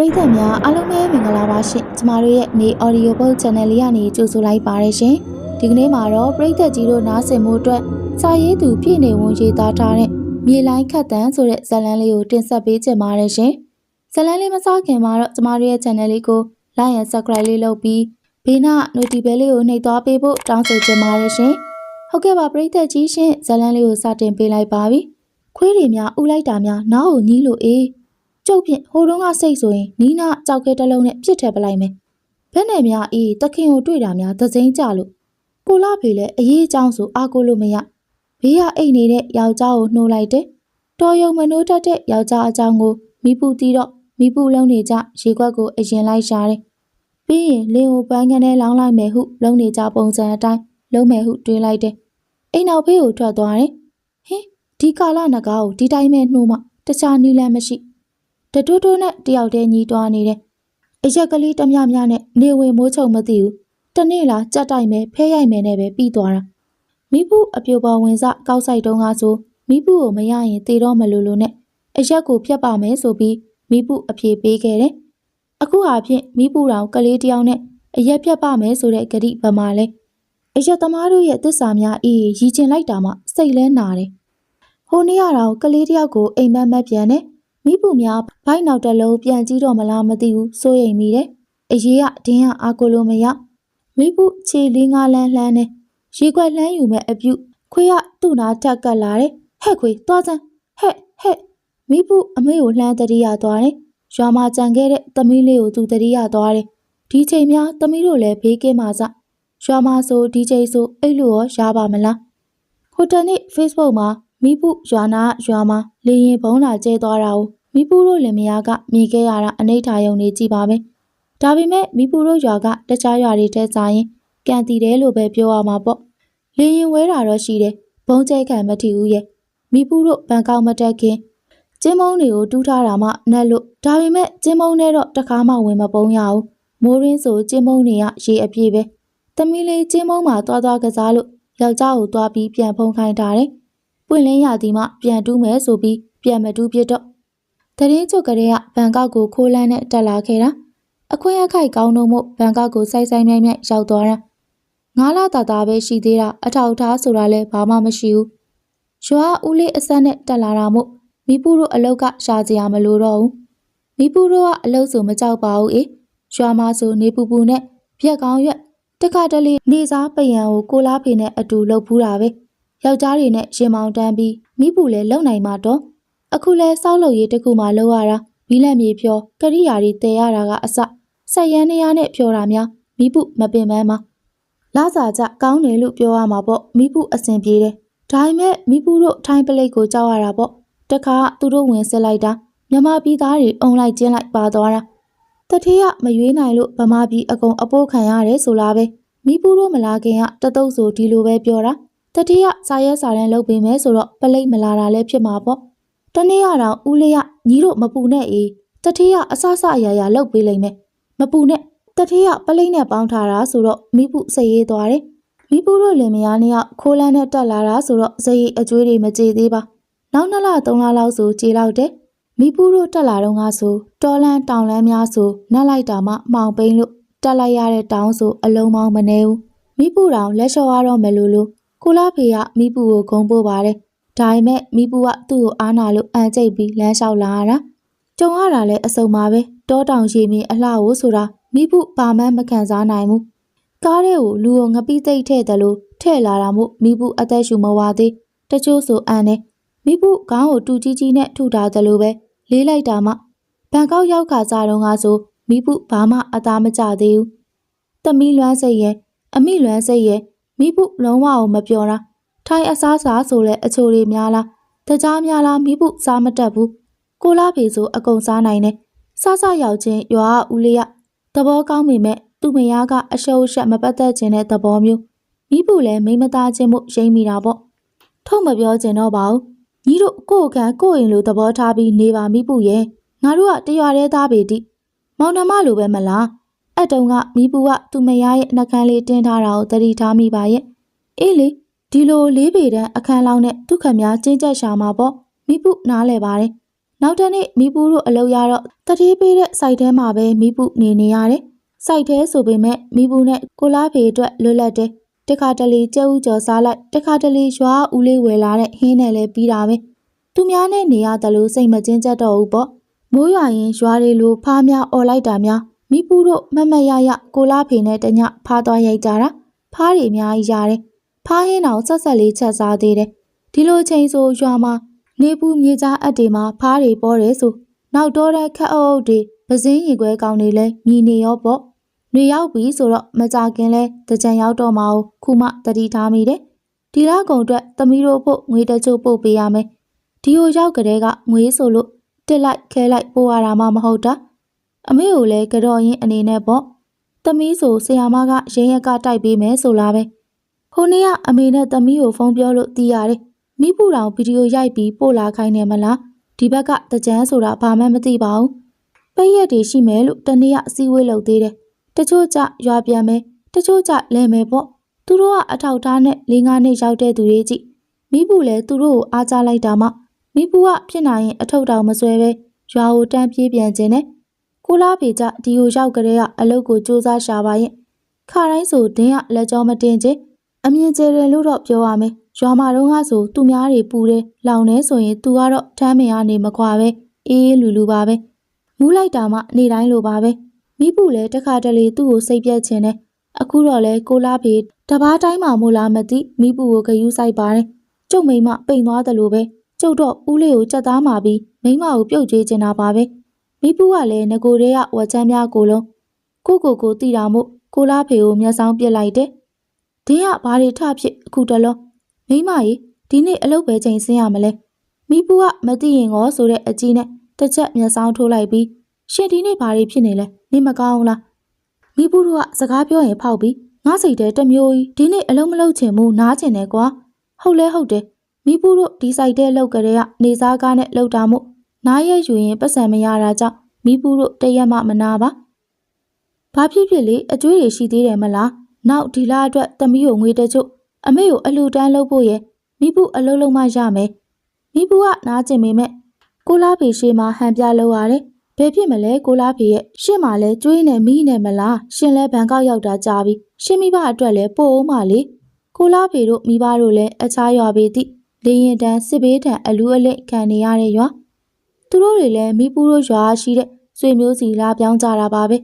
ရိသတ်များအားလုံးပဲမင်္ဂလာပါရှင်ကျမတို့ရဲ့နေ audio book channel လေးကနေကြိုဆိုလိုက်ပါရရှင်ဒီကနေ့မှာတော့ပရိသတ်ကြီးတို့နားဆင်မှုအတွက်စာရေးသူပြည်နေဝန်ရေးသားထားတဲ့မြေလိုင်းခတ်တန်းဆိုတဲ့ဇာတ်လမ်းလေးကိုတင်ဆက်ပေးချင်ပါတယ်ရှင်ဇာတ်လမ်းလေးမစခင်မှာတော့ကျမတို့ရဲ့ channel လေးကို like and subscribe လေးလုပ်ပြီးဘေးနာ notification လေးကိုနှိပ်သွားပေးဖို့တောင်းဆိုချင်ပါတယ်ရှင်ဟုတ်ကဲ့ပါပရိသတ်ကြီးရှင်ဇာတ်လမ်းလေးကိုစတင်ပေးလိုက်ပါပြီခွေးတွေများဥလိုက်တာများနားကိုညီးလို့အေး ကျုပ်ဖြင့်ဟိုတုန်းကစိတ်ဆိုရင်နီးနာကြောက်ခဲတစ်လုံးနဲ့ပြစ်ထည့်ပလိုက်မယ်။ဘယ်နဲ့များအေးတခင်ကိုတွေ့တာများသစိမ့်ကြလို့ကိုလာဖေလည်းအရေးအကြောင်းဆိုအားကိုလို့မရ။ဘေးကအိတ်နေတဲ့ယောက်ျားကိုနှိုးလိုက်တယ်။တော်ယုံမနိုးတတ်တဲ့ယောက်ျားအကြောင်းကိုမိပူတီးတော့မိပူလုံးနေကြရေခွက်ကိုအရင်လိုက်ရှာတယ်။ပြီးရင်လင်းကိုပန်းကနေလောင်းလိုက်မယ်ဟုလုံးနေကြပုံစံအတိုင်းလုံးမယ်ဟုတွေးလိုက်တယ်။အိမ်နောက်ဖေးကိုထွက်သွားတယ်။ဟင်ဒီကာလနဂါကိုဒီတိုင်းပဲနှိုးမှတခြားနီးလန်းမရှိ။ တတိုးတိုးနဲ့တယောက်တည်းညီးတွားနေတယ်။အရက်ကလေးတမျှမျှနဲ့နေဝင်မိုးချုံမသိဘူး။တနေ့လားကြက်တိုက်မယ်ဖဲရိုက်မယ်နဲ့ပဲပြီးသွားတာ။မိဖို့အပြိုပေါ်ဝင်စကောက်ဆိုင်တုံးကဆိုမိဖို့ကိုမရရင်တေတော့မလို့လို့နဲ့အရက်ကိုဖြတ်ပါမယ်ဆိုပြီးမိဖို့အပြေပေးခဲ့တယ်။အခုဟာဖြင့်မိဖို့တော်ကလေးတယောက်နဲ့အရက်ဖြတ်ပါမယ်ဆိုတဲ့ဂရိဗမာလဲ။အရက်သမားတို့ရဲ့တစ္ဆာများအေးရီကျင်လိုက်တာမှစိတ်လဲနာတယ်။ဟိုနေ့ရတော့ကလေးတယောက်ကိုအိမ်မက်မက်ပြန်တယ်။ မိဖို့များဘိုက်နောက်တစ်လုံးပြန်ကြည့်တော့မလားမသိဘူးစိုးရိမ်မိတယ်။အရေးကဒင်းကအာကိုလိုမရမိဖို့ခြေလေးငါးလန်းလှမ်းနေရေခွက်လှမ်းယူမဲ့အပြုတ်ခွေးကသူ့နာထက်ကတ်လာတယ်။ဟဲ့ခွေသွားစမ်းဟဲ့ဟဲ့မိဖို့အမေကိုလှမ်းတတိယသွားတယ်။ရွာမှာကြံခဲ့တဲ့သမီးလေးကိုသူတတိယသွားတယ်။ဒီချိန်များသမီးတို့လည်းဘေးကင်းပါစရွာမှာဆိုဒီချိန်ဆိုအဲ့လိုရောရပါမလားဟိုတနေ့ Facebook မှာ မိဖို့ရွာနာရွာမှာလေရင်ဘုံလာကျဲသွားတာကိုမိပူတို့လင်မယားကမြင်ခဲ့ရတာအနိဋ္ဌာယုံနေကြည့်ပါမယ်။ဒါပေမဲ့မိပူတို့ရွာကတခြားရွာတွေထဲစားရင်ကန်တီတယ်လို့ပဲပြောရမှာပေါ့။လေရင်ဝဲတာတော့ရှိတယ်။ဘုံကျဲခံမထီဘူးရဲ့။မိပူတို့ဘန်ကောက်မတက်ခင်ကျင်းမုံတွေကိုတူးထားတာမှနှက်လို့ဒါပေမဲ့ကျင်းမုံနဲ့တော့တခါမှဝင်မပုံးရဘူး။မိုးရင်းဆိုကျင်းမုံတွေကရေအပြည့်ပဲ။သမီးလေးကျင်းမုံမှာသွားသွားကစားလို့ယောက်ျားကိုသွားပြီးပြန်ဖုံးခိုင်းထားတယ်။ ပွင့်လင်းရသည်မှပြန်တူးမယ်ဆိုပြီးပြန်မတူးပြစ်တော့တရင်ချုပ်ကလေးကဘန်ကောက်ကိုခိုးလန်းနဲ့တက်လာခဲ့တာအခွင့်အခိုက်ကောင်းတော့မို့ဘန်ကောက်ကိုစိုက်စိုက်မြိုက်မြိုက်ရောက်သွားတာငါးလတာတာပဲရှိသေးတာအထောက်ထားဆိုတာလည်းဘာမှမရှိဘူးရွာဦးလေးအဆက်နဲ့တက်လာတာမို့မိပူတို့အလုတ်ကရှာစရာမလိုတော့ဘူးမိပူတို့ကအလုတ်ဆိုမကြောက်ပါဘူးအေးရွာမှာဆိုနေပူပူနဲ့ပြက်ကောင်းရွက်တခါတလေနေစားပယံကိုကိုလားဖေနဲ့အတူလှုပ်ဖူးတာပဲ ယောက်ျားတွေနဲ့ရင်မောင်တန်းပြီးမိပူလည်းလုံနိုင်မှာတော့အခုလဲစောက်လုပ်ရေးတစ်ခုမှလုပ်ရတာမီးလက်မြေဖြောကရိယာတွေတည်ရတာကအစဆက်ရမ်းနေရနဲ့ဖြောတာများမိပုမပင်ပန်းမှာလာစာကြကောင်းတယ်လို့ပြောရမှာပေါ့မိပုအဆင်ပြေတယ်ဒါပေမဲ့မိပုတို့ထိုင်းပလိတ်ကိုကြောက်ရတာပေါ့တခါသူတို့ဝင်ဆက်လိုက်တာမြမပြည်သားတွေအုံလိုက်ကျင်းလိုက်ပါသွားတာတထေးကမရွေးနိုင်လို့ဗမာပြည်အကုန်အပိုးခံရတယ်ဆိုလားပဲမိပုတို့မလာခင်ကတတုပ်ဆိုဒီလိုပဲပြောတာ တထေးကစာရဲစာတန်းလုပ်ပေးမယ်ဆိုတော့ပလိတ်မလာတာလည်းဖြစ်မှာပေါ့တနေ့ရတော့ဦးလေးကညီတို့မပူနဲ့အေးတထေးကအဆအဆအရာရာလှုပ်ပေးလိုက်မယ်မပူနဲ့တထေးကပလိမ့်နဲ့ပေါင်းထားတာဆိုတော့မိပုစိတ်ရေးသွားတယ်မိပုတို့လင်မယားနှစ်ယောက်ခိုးလန်းနဲ့တက်လာတာဆိုတော့စိတ်ရေးအကျွေးတွေမကြေသေးပါနောက်နှစ်လသုံးလလောက်ဆိုကြေလောက်တယ်မိပုတို့တက်လာတော့ငါဆိုတော်လန်းတောင်လန်းများဆိုနှက်လိုက်တာမှမှောင်ပိန်းလို့တက်လိုက်ရတဲ့တောင်းဆိုအလုံးမောင်းမနေဘူးမိပုတောင်လက်လျှော်ရတော့မယ်လို့လို့ ကိုလာဖေကမိပုကိုဂုံပို့ပါတယ်ဒါပေမဲ့မိပူကသူ့ကိုအားနာလို့အန်ကျိတ်ပြီးလမ်းလျှောက်လာရတာကြုံရတာလည်းအစုံပါပဲတောတောင်ရေမြင့်အလှကိုဆိုတာမိပူပါမန်းမခံစားနိုင်ဘူးကားထဲကိုလူကိုငပိသိမ့်ထဲ့တယ်လို့ထဲ့လာတာမို့မိပူအသက်ရှူမဝသေးတချို့ဆိုအန်တယ်မိပူခေါင်းကိုတူကြီးကြီးနဲ့ထုထားတယ်လို့ပဲလေးလိုက်တာမှဘန်ကောက်ရောက်ခါစားတော့ငါဆိုမိပူဘာမှအသားမကျသေးဘူးတမီလွမ်းစိတ်ရဲ့အမိလွမ်းစိတ်ရဲ့ မိပူလုံးဝအောင်မပြောတာထိုင်အစားစားဆိုလဲအချိုတွေများလားတကြားများလားမိဖို့စားမတတ်ဘူးကိုလာဖေဆိုအကုန်စားနိုင်တယ်စစရောက်ချင်းရွာကဦးလေးရသဘောကောင်းပေမဲ့သူ့မယားကအရှုံးရှက်မပတ်သက်ခြင်းတဲ့သဘောမျိုးမိဖို့လည်းမိမသားချင်းမှုရိမ့်မိတာပေါ့ထုတ်မပြောချင်တော့ပါဘူးညီတို့ကိုယ့်အခန်းကိုယ့်အိမ်လိုသဘောထားပြီးနေပါမိဖို့ရဲ့ငါတို့ကတရွာတည်းသားပေတိမောင်နှမလိုပဲမလား အဲ့တုန်းကမိဖို့ကသူ့မယားရဲ့နှကန်းလေးတင်းထားတာကိုသတိထားမိပါရဲ့အေးလေဒီလိုလေးပေတန်းအခန်းလောင်းနဲ့ဒုက္ခများကျင်းကျက်ရှာမှာပေါ့မိပုနားလဲပါတယ်နောက်တစ်နေ့မိပူတို့အလုပ်ရတော့တတိပေးတဲ့စိုက်ထဲမှာပဲမိပူနေနေရတယ်။စိုက်ထဲဆိုပေမဲ့မိပူနဲ့ကိုလားဖေအတွက်လွတ်လပ်တယ်။တခါတလေကျဲဥကျော်စားလိုက်တခါတလေရွာဦးလေးဝယ်လာတဲ့ဟင်းနဲ့လည်းပြီးတာပဲ။သူများနဲ့နေရတယ်လို့စိတ်မကျဉ်ကျက်တော့ဘူးပေါ့။မိုးရွာရင်ရွာတွေလိုဖားများអော်လိုက်တာများ မိပူတို့မတ်မတ်ရရကိုလားဖေနဲ့တညဖားသွားရိုက်ကြတာဖားတွေအများကြီးရတယ်။ဖားဟင်းအောင်ဆက်ဆက်လေးချက်စားသေးတယ်။ဒီလိုချိန်ဆိုရွာမှာနေပူမြေကြားအပ်တွေမှာဖားတွေပေါ်တယ်ဆိုနောက်တော့တဲ့ခက်အုပ်အုပ်တွေပစင်းရီခွဲကောင်းတွေလဲမြည်နေရောပေါ့။နေရောက်ပြီဆိုတော့မကြခင်လဲတကြံရောက်တော့မအောင်ခုမှတတိထားမိတယ်။ဒီလားကုံအတွက်သမီးတို့ဖို့ငွေတချို့ပို့ပေးရမယ်။ဒီဟိုရောက်ကြတဲ့ကငွေဆိုလို့တစ်လိုက်ခဲလိုက်ပို့ရတာမှမဟုတ်တာ။ အမေကိုလည်းကြော်ရင်အနေနဲ့ပေါ့။သမီးဆိုဆရာမကရင်းရက်ကတိုက်ပေးမယ်ဆိုလားပဲ။ခုနေ့ကအမေနဲ့သမီးကိုဖုန်းပြောလို့တီးရတယ်။မိပူတောင်ဗီဒီယိုရိုက်ပြီးပို့လာခိုင်းတယ်မလားဒီဘက်ကတကြမ်းဆိုတာဘာမှမသိပါဘူးပိတ်ရက်တွေရှိမယ်လို့တနေ့ကအစည်းအဝေးလုပ်သေးတယ်တချို့ကြရွာပြန်မယ်တချို့ကြလဲမယ်ပေါ့သူတို့ကအထောက်ထားနဲ့လေးငါးနှစ်ရောက်တဲ့သူတွေကြည့်မိပူလည်းသူတို့ကိုအားကြလိုက်တာမှမိပူကဖြစ်နိုင်ရင်အထုပ်တောင်မဆွဲပဲရွာကိုတန်းပြေးပြန်ခြင်းနဲ့ ကိုလားဖေကြဒီကိုရောက်ကြတဲ့ကအလုပ်ကိုစူးစမ်းရှာပါရင်ခါတိုင်းဆိုဒင်းကလက်ကြောမတင်ချင်းအမြင်ကျယ်တယ်လို့တော့ပြောရမယ်။ရွာမှာတော့ကဆိုသူများတွေပူတယ်။လောင်နေဆိုရင်သူကတော့ထမ်းမင်ကနေမခွာပဲ။အေးအေးလူလူပါပဲ။မူးလိုက်တာမှနေတိုင်းလိုပါပဲ။မိပူလည်းတစ်ခါတလေသူ့ကိုစိတ်ပြက်ခြင်းနဲ့အခုတော့လဲကိုလားဖေတပားတိုင်းမှာမို့လားမသိမိပူကိုဂယူးဆိုင်ပါတယ်။ကျုပ်မိမပိန်သွားတယ်လို့ပဲ။ကျုပ်တော့ဦးလေးကိုကြက်သားမာပြီးမိမကိုပြုတ်ကျွေးချင်တာပါပဲ။ မိပူကလည်းငကိုတဲ့ကဝက်ချမ်းများကိုလုံးကိုကိုကိုတီတာမို့ကိုလားဖေကိုမျက်စောင်းပစ်လိုက်တယ်။ဒင်းကဘာတွေထဖြစ်အခုတလောမိမကြီးဒီနေ့အလုပ်ပဲချိန်ဆင်းရမလဲမိပူကမသိရင်ရောဆိုတဲ့အကြီးနဲ့တစ်ချက်မျက်စောင်းထိုးလိုက်ပြီးရှင်ဒီနေ့ဘာတွေဖြစ်နေလဲနေမကောင်းဘူးလားမိပူတို့ကစကားပြောရင်ဖောက်ပြီးငါစိတ်ထဲတစ်မျိုးကြီးဒီနေ့အလုပ်မလုပ်ချင်ဘူးနားချင်တယ်ကွာဟုတ်လဲဟုတ်တယ်မိပူတို့ဒီဆိုင်ထဲလောက်ကြတဲ့ကနေစားကားနဲ့လောက်တာမို့ နားရဲယူရင်ပတ်စံမရတာကြောင့်မိပူတို့တရက်မှမနာပါဘာဖြစ်ဖြစ်လေအကျွေးတွေရှိသေးတယ်မလားနောက်ဒီလအတွက်သမီးကိုငွေတချို့အမေကိုအလှူတန်းလုပ်ဖို့ရယ်မိဖုအလုပ်လုပ်မှရမယ်မိဖုကနားကျင်ပေမဲ့ကိုလားဖေရှေ့မှာဟန်ပြလုပ်ရတယ်ဘယ်ဖြစ်မလဲကိုလားဖေရဲ့ရှင့်မှာလဲကျွေးနေမိနေမလားရှင်လဲဘန်ကောက်ရောက်တာကြာပြီရှင်မိဘအတွက်လဲပို့အောင်ပါလေကိုလားဖေတို့မိဘတို့လဲအခြားရွာပေသည့်လေရင်တန်းစစ်ဘေးထံအလူအလိတ်ခံနေရတဲ့ရွာ သူတို့တွေလဲမိဖုတို့ရွာရှိတဲ့ဆွေမျိုးစီလာပြောင်းကြတာပါပဲ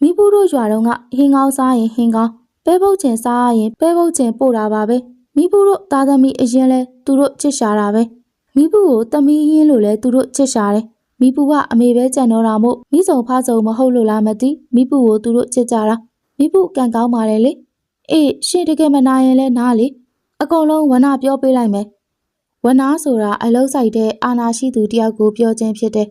မိဖုတို့ရွာတုန်းကဟင်းကောင်းစားရင်ဟင်းကောင်းပဲပုတ်ချင်စားရရင်ပဲပုတ်ချင်ပို့တာပါပဲမိဖို့တို့သားသမီးအရင်လဲသူတို့ချစ်ရှာတာပဲမိဖို့ကိုသမီးရင်းလို့လဲသူတို့ချစ်ရှာတယ်မိဖူကအမေပဲကြံတော့တာမို့မိစုံဖားစုံမဟုတ်လို့လားမသိမိဖူကိုသူတို့ချစ်ကြတာမိဖူကံကောင်းပါတယ်လေအေးရှင်တကယ်မနာရင်လဲနားလေအကုန်လုံးဝနာပြောပေးလိုက်မယ် ဝနာဆိုတာအလုံးဆိုင်တဲ့အာနာရှိသူတယောက်ကိုပြောခြင်းဖြစ်တယ်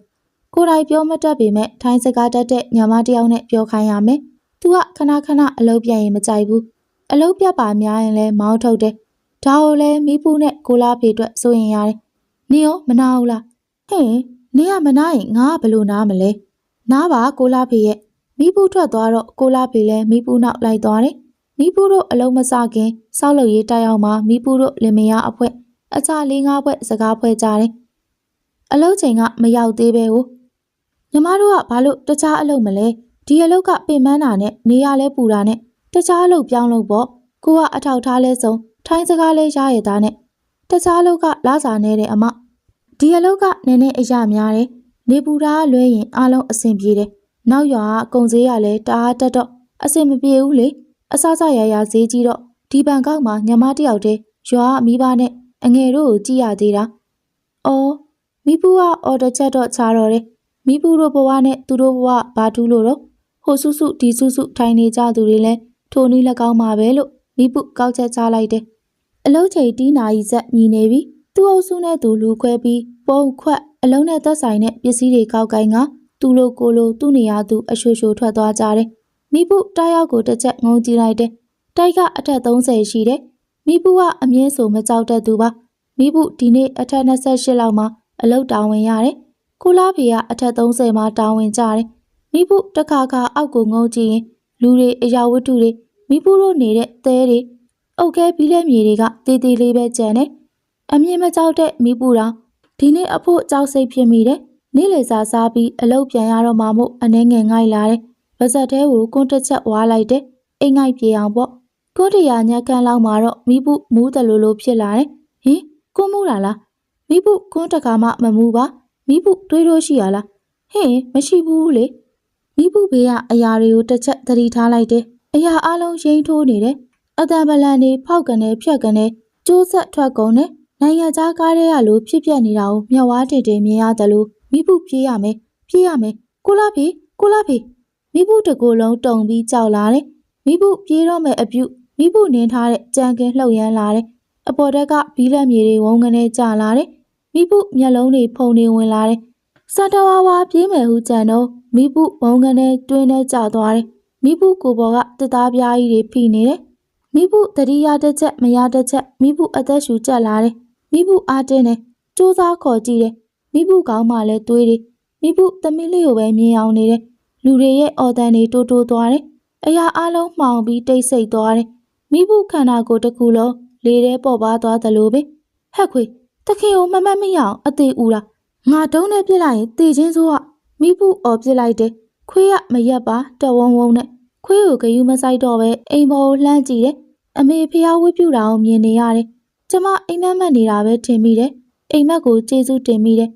ကိုယ်တိုင်ပြောမတတ်ပေမဲ့ထိုင်းစကားတတ်တဲ့ညီမတယောက်နဲ့ပြောခိုင်းရမယ်။ "तू ကခဏခဏအလုပ်ပြန်ရင်မကြိုက်ဘူး။အလုပ်ပြတ်ပါများရင်လည်းမောင်းထုတ်တယ်။ဒါကိုလည်းမိဖူးနဲ့ကိုလားဖေအတွက်စိုးရင်ရတယ်။နင်ရောမနာဘူးလား။ဟင်နင်ကမနာရင်ငါကဘယ်လို့နားမလဲ။နားပါကိုလားဖေရဲ့မိဖူးထွက်သွားတော့ကိုလားဖေလည်းမိဖူးနောက်လိုက်သွားတယ်။မိဖူးတို့အလုံးမစခင်စောက်လို့ရေးတိုက်အောင်မှာမိဖူးတို့လင်မယားအဖွဲ အခြားလေးငါးဖွဲစကားဖွဲကြတယ်။အလုပ်ချိန်ကမရောက်သေးပဲကိုညီမတို့ကဘာလို့တခြားအလုပ်မလဲဒီအလုပ်ကပင်ပန်းတာနဲ့နေရလဲပူတာနဲ့တခြားအလုပ်ပြောင်းလို့ပေါ့ကိုကအထောက်ထားလဲဆုံးထိုင်းစကားလဲရရသားနဲ့တခြားအလုပ်ကလာစာနေတယ်အမဒီအလုပ်ကနည်းနည်းအရများတယ်နေပူတာကလွဲရင်အားလုံးအဆင်ပြေတယ်နောက်ရွာကကုံစည်းရလဲတအားတက်တော့အဆင်မပြေဘူးလေအစားစရရဈေးကြီးတော့ဒီဘန်ကောက်မှာညီမတယောက်တည်းရွာကမိဘနဲ့ အငယ်တို့ကိုကြည့်ရသေးတာအော်မိဖူးကအော်တချက်တော့ချားတော့တယ်မိဖူးတို့ဘဝနဲ့သူတို့ဘဝဘာထူးလို့တော့ဟိုစုစုဒီစုစုထိုင်နေကြသူတွေလဲထိုနည်း၎င်းမှာပဲလို့မိဖူးကောက်ချက်ချလိုက်တယ်အလုံးချိန်တီးနာရီဆက်ညီနေပြီသူ့အုပ်စုနဲ့သူလူခွဲပြီးပုံခွက်အလုံးနဲ့သက်ဆိုင်တဲ့ပစ္စည်းတွေကောက်ကိုင်းကသူ့လိုကိုလိုသူ့နေရာသူအရှိုရှိုထွက်သွားကြတယ်မိဖူးတားရောက်ကိုတစ်ချက်ငုံကြည့်လိုက်တယ်တိုက်ကအထက်30ရှိတယ် မိဖူးကအမြင့်ဆိုမကြောက်တတ်သူပါမိဖူးဒီနေ့အထက်28လောက်မှာအလုတ်တောင်းဝင်ရတယ်ကိုလားဖေကအထက်30မှာတောင်းဝင်ကြတယ်မိဖုတခါခါအောက်ကိုငုံကြည့်ရင်လူတွေအရာဝတ္ထုတွေမိဖုတို့နေတဲ့သဲတွေအုတ်ခဲပြီးလက်မြေတွေကတေးသေးလေးပဲကြံတယ်အမြင်မကြောက်တဲ့မိဖုတော်ဒီနေ့အဖို့ကြောက်စိတ်ဖြစ်မိတယ်နေ့လည်စာစားပြီးအလုပ်ပြန်ရတော့မှမို့အနှဲငယ်ငိုက်လာတယ်။ပါဇက်သေးကိုကွန်းတစ်ချက်ဝါလိုက်တယ်။အိမ်ငိုက်ပြေအောင်ပေါ့။ ကွန်းတရာညက်ကန်လောက်မှတော့မိဘူးမူးတယ်လို့လို့ဖြစ်လာတယ်။ဟင်ကွန်းမူးတာလား။မိဘူးကွန်းတခါမှမမူးပါ။မိဘူးတွေးလို့ရှိရလား။ဟင်မရှိဘူးလေ။မိဘူးဘေးကအရာတွေကိုတစ်ချက်သတိထားလိုက်တယ်။အရာအလုံးရိမ့်ထိုးနေတယ်။အတန်ပလန်နေဖောက်ကနေဖြတ်ကနေကျိုးဆက်ထွက်ကုန်တယ်။နိုင်ငံခြားကားရဲရလို့ဖြစ်ပြနေတာကိုမျက်ဝါးတင်တင်မြင်ရတယ်လို့မိဘူးပြေးရမယ်ပြေးရမယ်ကိုလာဖေကိုလာဖေမိဘူးတကူလုံးတုံပြီးကြောက်လာတယ်မိဘူးပြေးတော့မယ်အပြုတ် မိဘူးနင်းထားတဲ့ကြံကင်းလှုပ်ရမ်းလာတယ်အပေါ်တက်ကဘီးလက်မြေတွေဝုန်းကနေကျလာတယ်မိဘူးမျက်လုံးတွေဖုံနေဝင်လာတယ်စတဝါဝါပြေးမယ်ဟုကြံတော့မိဘူးဝုန်းကနေတွင်းနဲ့ကျသွားတယ်မိဘူးကိုပေါ်ကတစ်သားပြားကြီးတွေဖိနေတယ်မိဘူးတတိယတစ်ချက်မရတစ်ချက်မိဘူးအသက်ရှူကျက်လာတယ်မိဘူးအားတင်းတယ်စူးစားခေါ်ကြည့်တယ်မိဘူးကောင်းမှလည်းသွေးတယ်မိဘူးသမီးလေးကိုပဲမြင်အောင်နေတယ်လူတွေရဲ့အော်တန်တွေတိုးတိုးသွားတယ်အရာအလုံးမှောင်ပြီးတိတ်ဆိတ်သွားတယ် မိဘူးခန္ဓာကိုယ်တစ်ခုလုံးလေထဲပေါ်ပါသွားသလိုပဲဟက်ခွေတခင်ကိုမမတ်မရအောင်အသေးဦးလားငါတုံးနဲ့ပြစ်လိုက်ရင်တေချင်းစိုးကမိဘူးအော်ပြစ်လိုက်တယ်ခွေးကမရက်ပါတဝုံဝုံနဲ့ခွေးကိုဂယုမဆိုင်တော့ပဲအိမ်ပေါ်ကိုလှမ်းကြည့်တယ်အမေဖျားဝှက်ပြူတာကိုမြင်နေရတယ်ကျမအိမ်မက်မက်နေတာပဲထင်မိတယ်အိမ်မက်ကိုကျေးဇူးတင်မိတယ်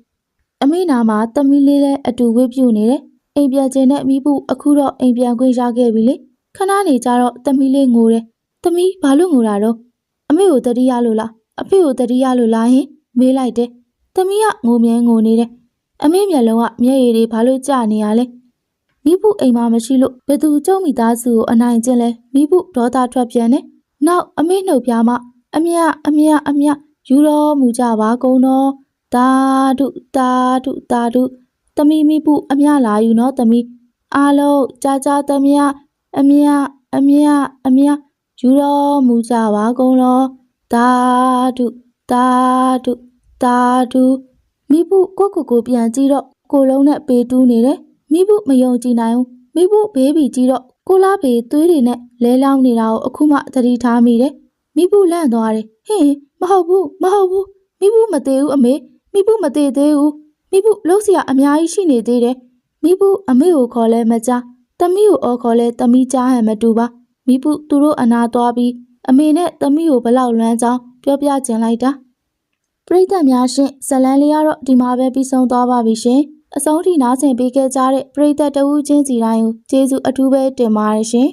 အမေနာမှာတမီးလေးလည်းအတူဝှက်ပြူနေတယ်အိမ်ပြန်ခြင်းနဲ့မိဘူးအခုတော့အိမ်ပြန်ခွင့်ရခဲ့ပြီလေခဏနေကြတော့တမီးလေးငိုတယ် တမီးဘာလို့ငိုတာတော့အမေကိုတတိယလို့လားအဖေကိုတတိယလို့လားဟင်မေးလိုက်တယ်တမီးကငိုမြဲငိုနေတယ်အမေမျက်လုံးကမျက်ရည်တွေဘာလို့ကျနေရလဲမိဘူးအိမ်မှာမရှိလို့ဘယ်သူကြုံမိသားစုကိုအနိုင်ကျင့်လဲမိဘူးဒေါသထွက်ပြန်တယ်နောက်အမေနှုတ်ပြားမအမြအမြအမြယူတော်မူကြပါကုန်တော့တာတုတာတုတာတုတမီမိပုအမြလာယူနော်တမီအားလုံးကြာကြာတမယအမြအမြအမြ ယူတော်မူကြပါကုန်လောတာတုတာတုတာတုမိဘကိုကိုကိုပြန်ကြည့်တော့ကိုလုံးနဲ့ပေတူးနေတယ်မိဘမယုံကြည်နိုင်ဘူးမိဘဘေးဘီကြည့်တော့ကိုလားဘေးသွေးတွေနဲ့လဲလောင်းနေတာကိုအခုမှသတိထားမိတယ်မိဘလန့်သွားတယ်ဟင်မဟုတ်ဘူးမဟုတ်ဘူးမိဘမသေးဘူးအမေမိဘမသေးသေးဘူးမိဘလုံးစရာအများကြီးရှိနေသေးတယ်မိဘအမေကိုခေါ်လဲမကြားတမီးကိုအော်ခေါ်လဲတမီးကြားဟန်မတူပါ မိပုသူတို့အနာသွားပြီးအမေနဲ့တမီးကိုဘလောက်လွမ်းကြောင်းပြောပြကျင်လိုက်တာပရိသတ်များရှင်ဇလန်းလေးကတော့ဒီမှာပဲပြီးဆုံးသွားပါပြီရှင်အဆုံးထိနားဆင်ပေးခဲ့ကြတဲ့ပရိသတ်တဝူးချင်းစီတိုင်းကိုကျေးဇူးအထူးပဲတင်ပါတယ်ရှင်